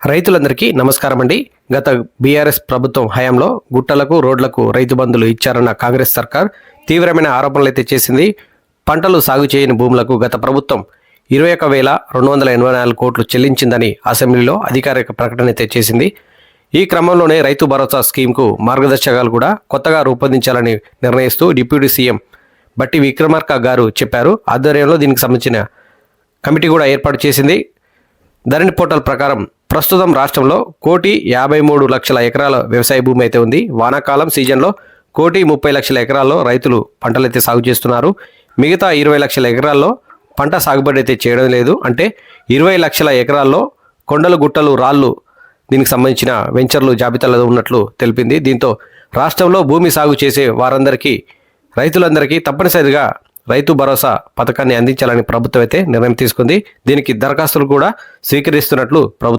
రైతులందరికీ నమస్కారం అండి. గత బీఆర్ఎస్ ప్రభుత్వం హయాంలో గుట్టలకు రోడ్లకు రైతు బంధులు ఇచ్చారన్న కాంగ్రెస్ సర్కార్ తీవ్రమైన ఆరోపణలు అయితే చేసింది. పంటలు సాగు చేయని భూములకు గత ప్రభుత్వం ఇరవై ఒక వేల రెండు వందల ఎనభై నాలుగు కోట్లు చెల్లించిందని అసెంబ్లీలో అధికారిక ప్రకటన అయితే చేసింది. ఈ క్రమంలోనే రైతు భరోసా స్కీమ్కు మార్గదర్శకాలు కూడా కొత్తగా రూపొందించాలని నిర్ణయిస్తూ డిప్యూటీ సీఎం బట్టి విక్రమార్క గారు చెప్పారు. ఆధ్వర్యంలో దీనికి సంబంధించిన కమిటీ కూడా ఏర్పాటు చేసింది. ధరణి పోర్టల్ ప్రకారం ప్రస్తుతం రాష్ట్రంలో కోటి యాభై మూడు లక్షల ఎకరాల వ్యవసాయ భూమి అయితే ఉంది. వానాకాలం సీజన్లో కోటి ముప్పై లక్షల ఎకరాల్లో రైతులు పంటలైతే సాగు చేస్తున్నారు. మిగతా ఇరవై లక్షల ఎకరాల్లో పంట సాగుబడి అయితే చేయడం లేదు. అంటే ఇరవై లక్షల ఎకరాల్లో కొండలు గుట్టలు రాళ్ళు దీనికి సంబంధించిన వెంచర్లు జాబితాలో ఉన్నట్లు తెలిపింది. దీంతో రాష్ట్రంలో భూమి సాగు చేసే వారందరికీ రైతులందరికీ తప్పనిసరిగా రైతు భరోసా పథకాన్ని అందించాలని ప్రభుత్వం అయితే నిర్ణయం తీసుకుంది. దీనికి దరఖాస్తులు కూడా స్వీకరిస్తున్నట్లు ప్రభుత్వం